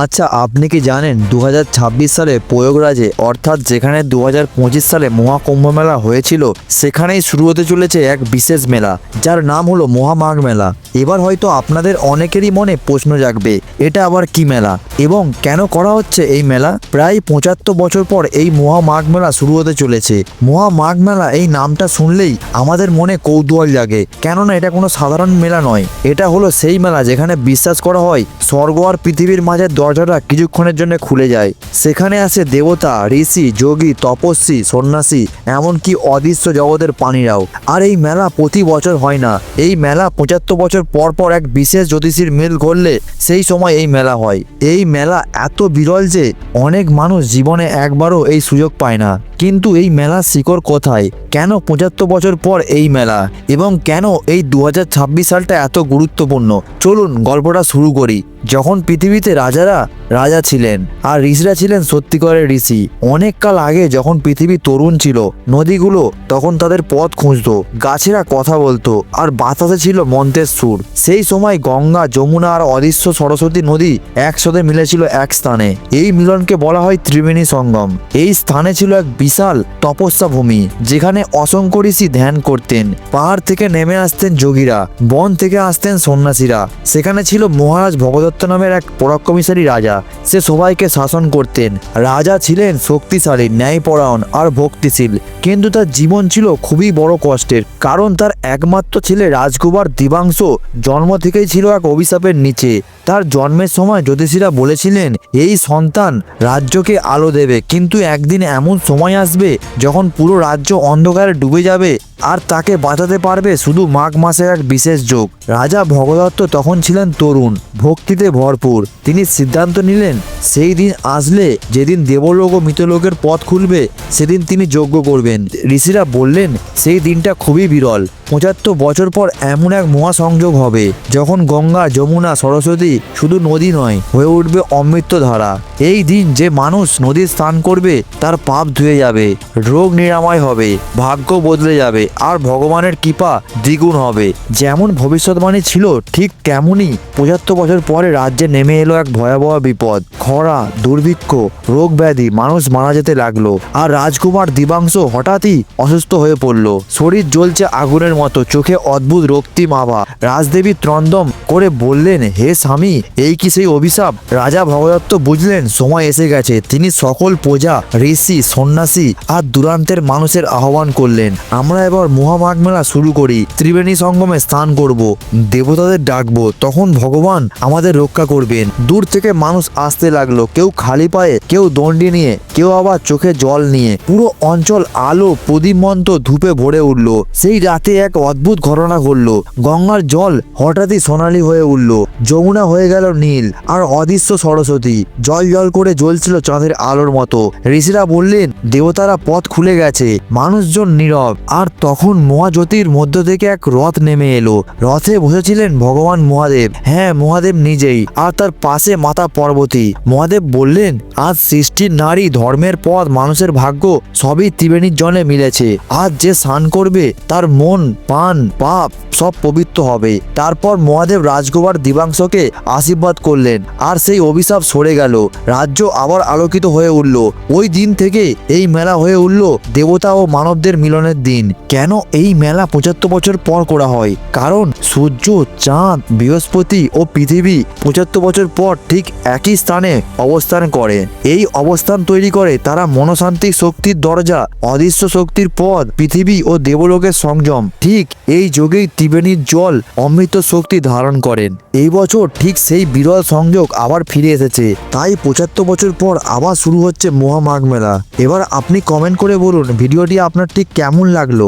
আচ্ছা আপনি কি জানেন দু হাজার ছাব্বিশ সালে প্রয়োগরাজে, অর্থাৎ যেখানে দু হাজার পঁচিশ সালে মহাকুম্ভ মেলা হয়েছিল, সেখানেই শুরু হতে চলেছে এক বিশেষ মেলা, যার নাম হলো মহামাঘ মেলা। এবার হয়তো আপনাদের অনেকেরই মনে প্রশ্ন জাগবে, এটা আবার কি মেলা? এবং কেন করা হচ্ছে এই মেলা? প্রায় পঁচাত্তর বছর পর এই মহামাঘ মেলা শুরু হতে চলেছে। মহামাঘ মেলা এই নামটা শুনলেই আমাদের মনে কৌতূহল জাগে, কেননা এটা কোনো সাধারণ মেলা নয়। এটা হলো সেই মেলা যেখানে বিশ্বাস করা হয়, স্বর্গ আর পৃথিবীর মাঝে দরজাটা কিছুক্ষণের জন্য খুলে যায়। সেখানে আসে দেবতা, ঋষি, যোগী, তপস্বী, সন্ন্যাসী, এমনকি অদৃশ্য জগতের প্রাণীরাও আর এই মেলা প্রতি বছর হয় না। এই মেলা পঁচাত্তর বছর পর পর এক বিশেষ জ্যোতিষীর মিল ঘটলে সেই সময় এই মেলা হয়। এই মেলা এত বিরল যে অনেক মানুষ জীবনে একবারও এই সুযোগ পায় না। কিন্তু এই মেলার শিকড় কোথায়? কেন পঁচাত্তর বছর পর এই মেলা? এবং কেন এই দু হাজার ছাব্বিশ সালটা এত গুরুত্বপূর্ণ? চলুন গল্পটা শুরু করি। যখন পৃথিবীতে রাজারা রাজা ছিলেন আর ঋষিরা ছিলেন সত্যিকারের ঋষি, অনেক কাল আগে যখন পৃথিবী তরুণ ছিল, নদীগুলো তখন তাদের পথ খুঁজতো, গাছেরা কথা বলতো আর বাতাসে ছিল মন্ত্রের সুর। সেই সময় গঙ্গা, যমুনা আর অদৃশ্য সরস্বতী নদী একসাথে মিলেছিল এক স্থানে। এই মিলনকে বলা হয় ত্রিবেণী সঙ্গম। এই স্থানে ছিল এক বিশাল তপস্যা ভূমি যেখানে অসংখ্য ঋষি ধ্যান করতেন, পাহাড় থেকে নেমে আসতেন যোগীরা, বন থেকে আসতেন সন্ন্যাসীরা। সেখানে ছিল মহারাজ ভগদত্ত নামের এক পরাক্রমশালী রাজা, সে সবাইকে শাসন করতেন। রাজা ছিলেন শক্তিশালী, ন্যায়পরায়ণ আর ভক্তিশীল। কিন্তু তার জীবন ছিল খুবই বড় কষ্টের, কারণ তার একমাত্র ছেলে রাজকুমার দিবাংশ জন্ম থেকেই ছিল এক অভিশাপের নিচে। তার জন্মের সময় জ্যোতিষীরা বলেছিলেন, এই সন্তান রাজ্যকে আলো দেবে, কিন্তু একদিন এমন সময় আসবে যখন পুরো রাজ্য অন্ধকারে ডুবে যাবে আর তাকে বাঁচাতে পারবে শুধু মাঘ মাসের এক বিশেষ যোগ। রাজা ভগদত্ত তখন ছিলেন তরুণ, ভক্তিতে ভরপুর। তিনি সিদ্ধান্ত নিলেন, সেই দিন আসলে যেদিন দেবলোক ও মৃতলোকের পথ খুলবে, সেদিন তিনি যজ্ঞ করবেন। ঋষিরা বললেন, সেই দিনটা খুবই বিরল। পঁচাত্তর বছর পর এমন এক মহাসংযোগ হবে, যখন গঙ্গা, যমুনা, সরস্বতী শুধু নদী নয়, হয়ে উঠবে অমৃত ধারা। এই দিন যে মানুষ নদীর স্নান করবে, তার পাপ ধুয়ে যাবে, রোগ নিরাময় হবে, ভাগ্য বদলে যাবে, আর ভগবানের কৃপা দ্বিগুণ হবে। যেমন ভবিষ্যৎবাণী ছিল, ঠিক তেমনই পঁচাত্তর বছর পরে রাজ্যে নেমে এলো এক ভয়াবহ বিপদ। খরা, দুর্ভিক্ষ, রোগ ব্যাধি মানুষ মারা যেতে লাগল আর রাজকুমার দিবাংশ হঠাৎই অসুস্থ হয়ে পড়ল। শরীর জ্বলছে আগুনের মতো, চোখে অদ্ভুত রক্তিম আভা। রাজদেবী ত্রন্দম করে বললেন, হে স্বামী, এই কি সেই অভিশাপ? রাজা ভগদত্ত বুঝলেন, সময় এসে গেছে। তিনি সকল প্রজা, ঋষি, সন্ন্যাসী আর দূরান্তের মানুষের আহ্বান করলেন, আমরা এবার মহামাঘ মেলা শুরু করি। ত্রিবেণী সঙ্গমে স্নান করব। দেবতাদের ডাকবো। তখন ভগবান আমাদের রক্ষা করবেন। দূর থেকে মানুষ আসতে লাগল। কেউ খালি পায়ে, কেউ দণ্ডি নিয়ে, কেউ আবার চোখে জল নিয়ে। পুরো অঞ্চল আলো, প্রদীপমন্ত ধূপে ভরে উঠল। সেই রাতে এক অদ্ভুত ঘটনা ঘটলো। গঙ্গার জল হঠাৎই সোনালি হয়ে উঠল। যমুনা হয়ে গেল নীল আর অদৃশ্য সরস্বতী। জল জল করে জ্বলছিল চাঁদের আলোর মতো। ঋষিরা বললেন, দেবতারা পথ খুলে গেছে। মানুষজন নীরব। আর তখন মহাজ্যোতির মধ্য থেকে এক রথ নেমে এলো। রথে বসেছিলেন ভগবান মহাদেব। হ্যাঁ মহাদেব নিজেই। আর তার পাশে মাতা পর্বতী। মহাদেব বললেন, আজ সৃষ্টির নারী ধর্মের পথ, মানুষের ভাগ্য সবই ত্রিবেণীর জলে মিলেছে। আজ যে স্নান করবে, তার মন পান পাপ সব পবিত্র হবে। তারপর মহাদেব রাজকুমার দিবাংশকে আশীর্বাদ করলেন। আর সেই অভিশাপ সরে গেল। রাজ্য আবার আলোকিত হয়ে উঠল। ওই দিন থেকে এই মেলা হয়ে উঠল দেবতা ও মানবদের মিলনের দিন। কেন এই মেলা পঁচাত্তর বছর পর করা হয়? কারণ সূর্য, চাঁদ, বৃহস্পতি ও পৃথিবী পঁচাত্তর বছর পর ঠিক একই স্থানে অবস্থান করে। এই অবস্থান তৈরি করে তারা মনশান্তিক শক্তির দরজা, অদৃশ্য শক্তির পথ, পৃথিবী ও দেবলোকের সংযম। ঠিক এই যোগেই ত্রিবেণীর জল অমৃত শক্তি ধারণ করেন। এই বছর ঠিক সেই বিরল সংযোগ আবার ফিরে এসেছে। তাই পঁচাত্তর বছর পর আবার শুরু হচ্ছে মহামাঘ মেলা। এবার আপনি কমেন্ট করে বলুন, ভিডিওটি আপনার ঠিক কেমন লাগল?